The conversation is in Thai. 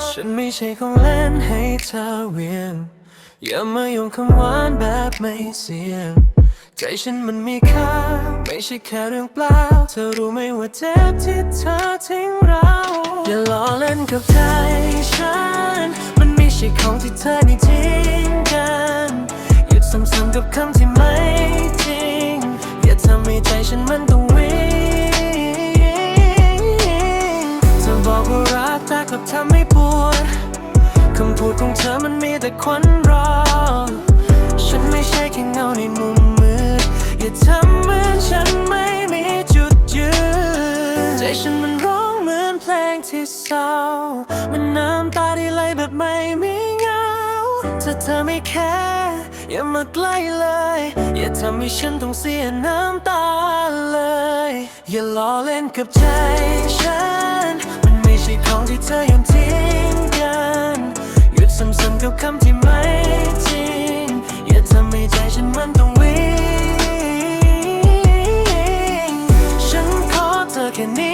ฉันไม่ใช่ของเล่นให้เธอเวียง อย่ามายุ่งคำหวานแบบไม่เสียง ใจฉันมันมีค่า ไม่ใช่แค่เรื่องเปล่า เธอรู้ไหมว่าเจ็บที่เธอทิ้งเรา อย่าล้อเล่นกับใจฉัน มันไม่ใช่ของที่เธอได้ทิ้งกัน หยุดซ้ำๆกับคำที่ไม่ กลับทำให้ปวดคำพูดของเธอมันมีแต่ควันรอ ฉันไม่ใช่แค่เงาในมุมมืด อย่าทำเหมือนฉันไม่มีจุดยืน ใจฉันมันร้องเหมือนเพลงที่เศร้า มันน้ำตาที่ไหลแบบไม่มีเงาถ้าเธอไม่แคร์อย่ามาใกล้เลย อย่าทำให้ฉันต้องเสียน้ำตาเลย อย่าล้อเล่นกับใจ ที่ของที่เธอยังทิ้งกัน หยุดซ้ำๆกับคำที่ไม่จริง อย่าทำให้ใจฉันมันต้องวิ่ง ฉันขอเธอแค่นี้